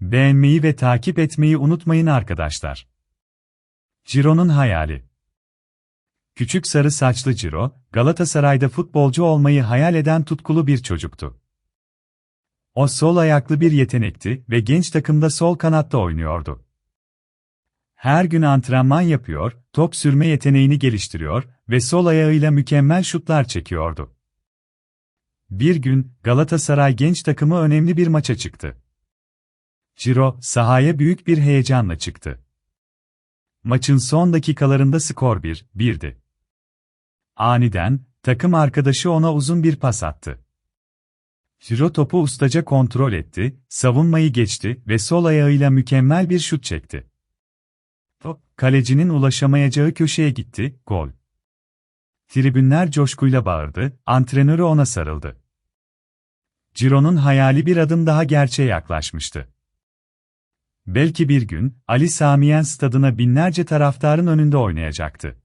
Beğenmeyi ve takip etmeyi unutmayın arkadaşlar. Ciro'nun hayali Küçük sarı saçlı Ciro, Galatasaray'da futbolcu olmayı hayal eden tutkulu bir çocuktu. O sol ayaklı bir yetenekti ve genç takımda sol kanatta oynuyordu. Her gün antrenman yapıyor, top sürme yeteneğini geliştiriyor ve sol ayağıyla mükemmel şutlar çekiyordu. Bir gün Galatasaray genç takımı önemli bir maça çıktı. Ciro sahaya büyük bir heyecanla çıktı. Maçın son dakikalarında skor 1-1'di. Aniden takım arkadaşı ona uzun bir pas attı. Ciro topu ustaca kontrol etti, savunmayı geçti ve sol ayağıyla mükemmel bir şut çekti. Top, kalecinin ulaşamayacağı köşeye gitti, gol. Tribünler coşkuyla bağırdı, antrenörü ona sarıldı. Ciro'nun hayali bir adım daha gerçeğe yaklaşmıştı. Belki bir gün, Ali Samiyen stadına binlerce taraftarın önünde oynayacaktı.